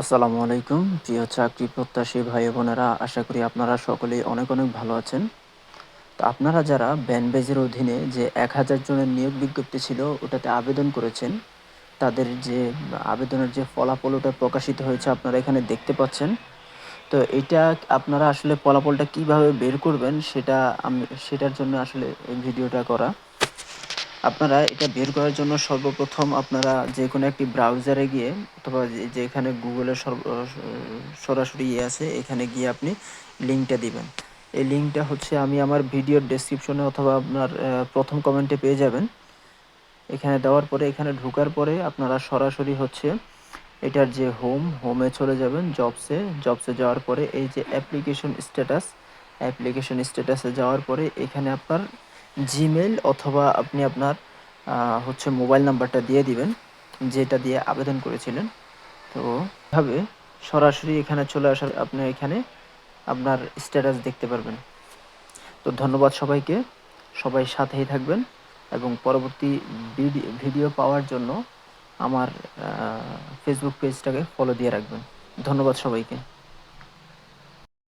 আসসালামু আলাইকুম, প্রিয় চাকরি প্রত্যাশী ভাই বোনেরা, আশা করি আপনারা সকলেই অনেক অনেক ভালো আছেন। তো আপনারা যারা ব্যানবেজের অধীনে যে এক হাজার জনের নিয়োগ বিজ্ঞপ্তি ছিল, ওটাতে আবেদন করেছেন, তাদের যে আবেদনের যে ফলাফল ওটা প্রকাশিত হয়েছে আপনারা এখানে দেখতে পাচ্ছেন। তো এটা আপনারা আসলে ফলাফলটা কীভাবে বের করবেন, সেটা আমি, সেটার জন্য আসলে এই ভিডিওটা করা। আপনারা এটা বের করার জন্য সর্বপ্রথম আপনারা যে কোনো একটি ব্রাউজারে গিয়ে অথবা যে- যে এখানে গুগলের সরাসরি ইয়ে আছে, এখানে গিয়ে আপনি লিঙ্কটা দিবেন। এই লিঙ্কটা হচ্ছে আমি আমার ভিডিওর ডেসক্রিপশনে অথবা আপনার প্রথম কমেন্টে পেয়ে যাবেন। এখানে দেওয়ার পরে, এখানে ঢোকার পরে আপনারা সরাসরি হচ্ছে এটার যে হোম হোমে চলে যাবেন জবসে জবসে যাওয়ার পরে এই যে অ্যাপ্লিকেশন স্ট্যাটাস অ্যাপ্লিকেশন স্ট্যাটাসে যাওয়ার পরে এখানে আপনার জিমেল অথবা আপনি আপনার হচ্ছে মোবাইল নাম্বারটা দিয়ে দিবেন, যেটা দিয়ে আবেদন করেছিলেন। তো এভাবে সরাসরি এখানে চলে আসার আপনি এখানে আপনার স্ট্যাটাস দেখতে পারবেন। তো ধন্যবাদ সবাইকে। সবাই সাথেই থাকবেন এবং পরবর্তী ভিডি- ভিডিও পাওয়ার জন্য আমার ফেসবুক পেজটাকে ফলো দিয়ে রাখবেন। ধন্যবাদ সবাইকে।